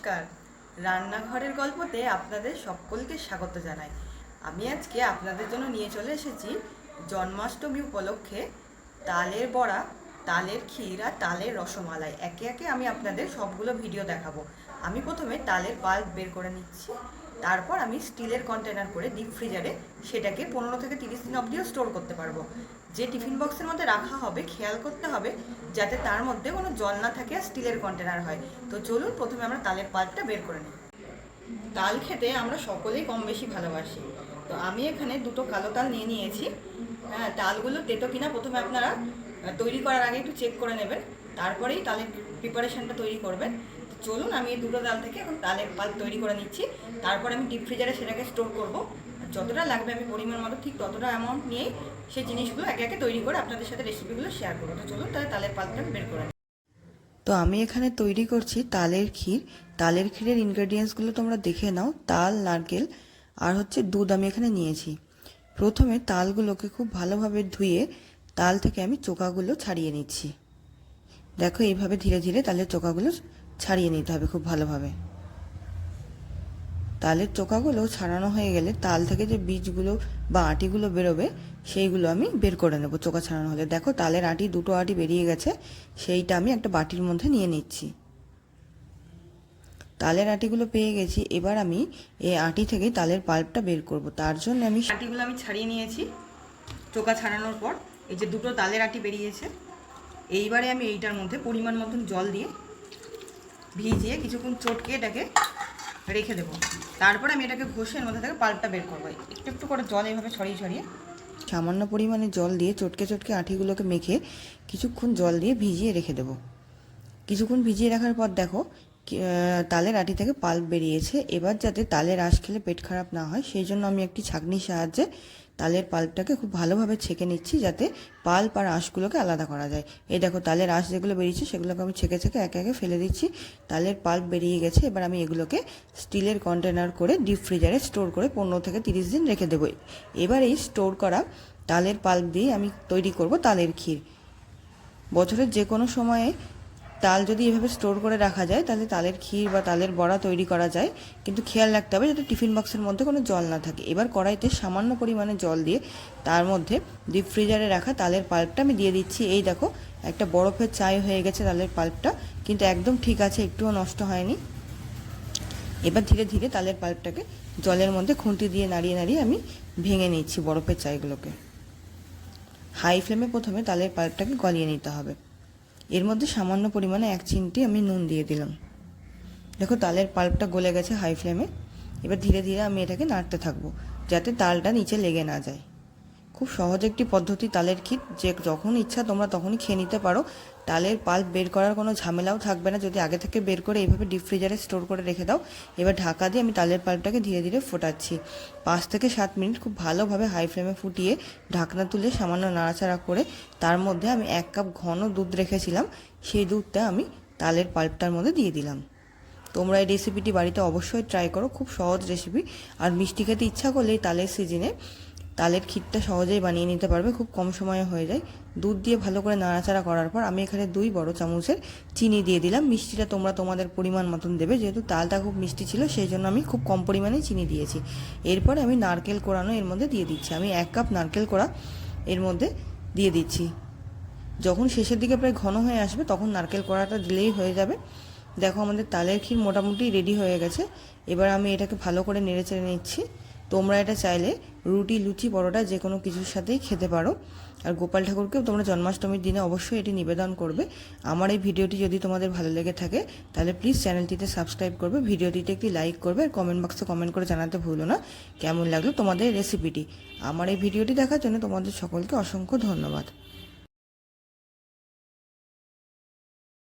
নমস্কার। রান্নাঘরের গল্পতে আপনাদের সকলকে স্বাগত জানাই। আমি আজকে আপনাদের জন্য নিয়ে চলে এসেছি জন্মাষ্টমী উপলক্ষে তালের বড়া, তালের ক্ষীর আর তালের রসমালাই। একে একে আমি আপনাদের সবগুলো ভিডিও দেখাবো। আমি প্রথমে তালের বাল্ব বের করে নিচ্ছি। তারপর আমি স্টিলের কন্টেনার করে ডিপ ফ্রিজারে সেটাকে পনেরো থেকে তিরিশ দিন অবধিও স্টোর করতে পারব। যে টিফিন বক্সের মধ্যে রাখা হবে, খেয়াল করতে হবে যাতে তার মধ্যে কোনো জল না থাকে আর স্টিলের কন্টেনার হয়। তো চলুন প্রথমে আমরা তালের পাল্পটা বের করে নিই। তাল খেতে আমরা সকলেই কম বেশি ভালোবাসি। তো আমি এখানে দুটো কালো তাল নিয়ে নিয়েছি। হ্যাঁ তালগুলো তেতো কিনা প্রথমে আপনারা তৈরি করার আগে একটু চেক করে নেবেন। তারপরেই তালের প্রিপারেশনটা তৈরি করবেন। চলুন, আমি এই দুটো তাল থেকে এখন তালের পাল তৈরি করে নিচ্ছি। তারপর আমি ডিপ ফ্রিজারে সেটাকে স্টোর করব। যতটা লাগবে আমি পরিমাণ মতো, ঠিক ততটা অ্যামাউন্ট নিয়েই সেই জিনিসগুলো একে একে তৈরি করে আপনাদের সাথে রেসিপিগুলো শেয়ার করব। তো চলুন, তাহলে তালের পালটা বের করে। তো আমি এখানে তৈরি করছি তালের ক্ষীর। তালের ক্ষীরের ইনগ্রেডিয়েন্টসগুলো তোমরা দেখে নাও, তাল, নারকেল, আর হচ্ছে দুধ আমি এখানে নিয়েছি। প্রথমে তালগুলোকে খুব ভালোভাবে ধুয়ে তাল থেকে আমি চোকাগুলো ছাড়িয়ে নিচ্ছি। দেখো এইভাবে ধীরে ধীরে তালের চোকাগুলো ছাড়িয়ে নিতে হবে খুব ভালোভাবে। তালের চোকাগুলো ছাড়ানো হয়ে গেলে তাল থেকে যে বীজগুলো বা আটিগুলো বেরোবে, সেইগুলো আমি বের করে নেব চোকা ছাড়ানো হলে। দেখো তালের আটি, দুটো আটি বেরিয়ে গেছে, সেইটা আমি একটা বাটির মধ্যে নিয়ে নিচ্ছি। তালের আটিগুলো পেয়ে গেছি, এবার আমি এই আটি থেকে তালের পাল্পটা বের করব। তার জন্য আমি আটিগুলো আমি ছাড়িয়ে নিয়েছি চোকা ছাড়ানোর পর। এই যে দুটো তালের আটি বেরিয়েছে, এইবারে আমি এইটার মধ্যে পরিমাণ মতন জল দিয়ে ভিজিয়ে কিছুক্ষণ চটকে এটাকে রেখে দেবো। তারপরে আমি এটাকে ঘষে এর মধ্যে থেকে পাল্পটা বের করব। একটু একটু করে জল এইভাবে ছড়িয়ে ছড়িয়ে সামান্য পরিমাণে জল দিয়ে চটকে চটকে আঠিগুলোকে মেখে কিছুক্ষণ জল দিয়ে ভিজিয়ে রেখে দেবো। কিছুক্ষণ ভিজিয়ে রাখার পর দেখো তালের আটি থেকে পাল্প বেরিয়েছে। এবার যাতে তালের আঁশ খেলে পেট খারাপ না হয়, সেই জন্য আমি একটি ছাঁকনির সাহায্যে তালের পাল্পটাকে খুব ভালোভাবে ছেঁকে নিচ্ছি যাতে পাল্প আর আঁশগুলোকে আলাদা করা যায়। এই দেখো, তালের আঁশ যেগুলো বেরিয়েছে, সেগুলোকে আমি ছেঁকে ছেঁকে একে একে ফেলে দিচ্ছি। তালের পাল্প বেরিয়ে গেছে, এবার আমি এগুলোকে স্টিলের কন্টেনার করে ডিপ ফ্রিজারে স্টোর করে পনেরো থেকে তিরিশ দিন রেখে দেবো। এবার এই স্টোর করা তালের পাল্প দিয়ে আমি তৈরি করব তালের ক্ষীর। বছরের যে কোনো সময়ে তাল যদি এভাবে স্টোর করে রাখা যায়, তাহলে তালের ক্ষীর বা তালের বড়া তৈরি করা যায়। কিন্তু খেয়াল রাখতে হবে যাতে টিফিন বক্সের মধ্যে কোনো জল না থাকে। এবার কড়াইতে সামান্য পরিমাণে জল দিয়ে তার মধ্যে ডিপ ফ্রিজারে রাখা তালের পাল্পটা আমি দিয়ে দিচ্ছি। এই দেখো, একটা বরফের চাই হয়ে গেছে তালের পাল্পটা কিন্তু একদম ঠিক আছে, একটুও নষ্ট হয়নি। এবার ধীরে ধীরে তালের পাল্পটাকে জলের মধ্যে খুন্তি দিয়ে নাড়িয়ে নাড়িয়ে আমি ভেঙে নিচ্ছি বরফের চাইগুলোকে হাই ফ্লেমে প্রথমে তালের পাল্পটাকে গলিয়ে নিতে হবে। এর মধ্যে সামান্য পরিমাণে এক চিমটি আমি নুন দিয়ে দিলাম। দেখো তালের পাল্পটা গলে গেছে হাই ফ্লেমে। এবার ধীরে ধীরে আমি এটাকে নাড়তে থাকব, যাতে তালটা নিচে লেগে না যায়। খুব সহজ একটি পদ্ধতি তালের ক্ষীর। যে যখন ইচ্ছা তোমরা তখনই খেয়ে নিতে পারো। তালের পাল্প বের করার কোনো ঝামেলাও থাকবে না। যদি আগে থেকে বের করে এইভাবে ডিপ ফ্রিজারে স্টোর করে রেখে দাও, এবার ঢাকা দিয়ে আমি তালের পাল্পটাকে ধীরে ধীরে ফোটাচ্ছি। পাঁচ থেকে সাত মিনিট খুব ভালোভাবে হাই ফ্লেমে ফুটিয়ে ঢাকনা তুলে সামান্য নাড়াচাড়া করে তার মধ্যে আমি এক কাপ ঘন দুধ রেখেছিলাম। সেই দুধটা আমি তালের পাল্পটার মধ্যে দিয়ে দিলাম। তোমরা এই রেসিপিটি বাড়িতে অবশ্যই ট্রাই করো। খুব সহজ রেসিপি আর মিষ্টি খেতে ইচ্ছা করলে এই তালের সিজনে তালের ক্ষীরটা সহজেই বানিয়ে নিতে পারবে, খুব কম সময়ে হয়ে যায়। দুধ দিয়ে ভালো করে নাড়াচাড়া করার পর আমি এখানে দুই বড় চামচের চিনি দিয়ে দিলাম। মিষ্টিটা তোমরা তোমাদের পরিমাণ মতন দেবে, যেহেতু তালটা খুব মিষ্টি ছিল, সেই জন্য আমি খুব কম পরিমাণে চিনি দিয়েছি। এরপর আমি নারকেল কোড়ানো এর মধ্যে দিয়ে দিচ্ছি। আমি এক কাপ নারকেল কোড়া এর মধ্যে দিয়ে দিচ্ছি। যখন শেষের দিকে প্রায় ঘন হয়ে আসবে, তখন নারকেল কোড়াটা দিলেই হয়ে যাবে। দেখো আমাদের তালের ক্ষীর মোটামুটি রেডি হয়ে গেছে। এবার আমি এটাকে ভালো করে নেড়ে চেড়ে নিচ্ছি। তোমরা এটা চাইলে রুটি, লুচি, পরোটা যে কোনো কিছুর সাথেই খেতে পারো। আর গোপাল ঠাকুরকেও তোমরা জন্মাষ্টমীর দিনে অবশ্যই এটি নিবেদন করবে। আমার এই ভিডিওটি যদি তোমাদের ভালো লেগে থাকে, তাহলে প্লিজ চ্যানেলটিতে সাবস্ক্রাইব করবে, ভিডিওটিতে একটি লাইক করবে, আর কমেন্ট বক্সে কমেন্ট করে জানাতে ভুলো না। কেমন লাগল তোমাদের রেসিপিটি আমার এই ভিডিওটি দেখার জন্য তোমাদের সকলকে অসংখ্য ধন্যবাদ।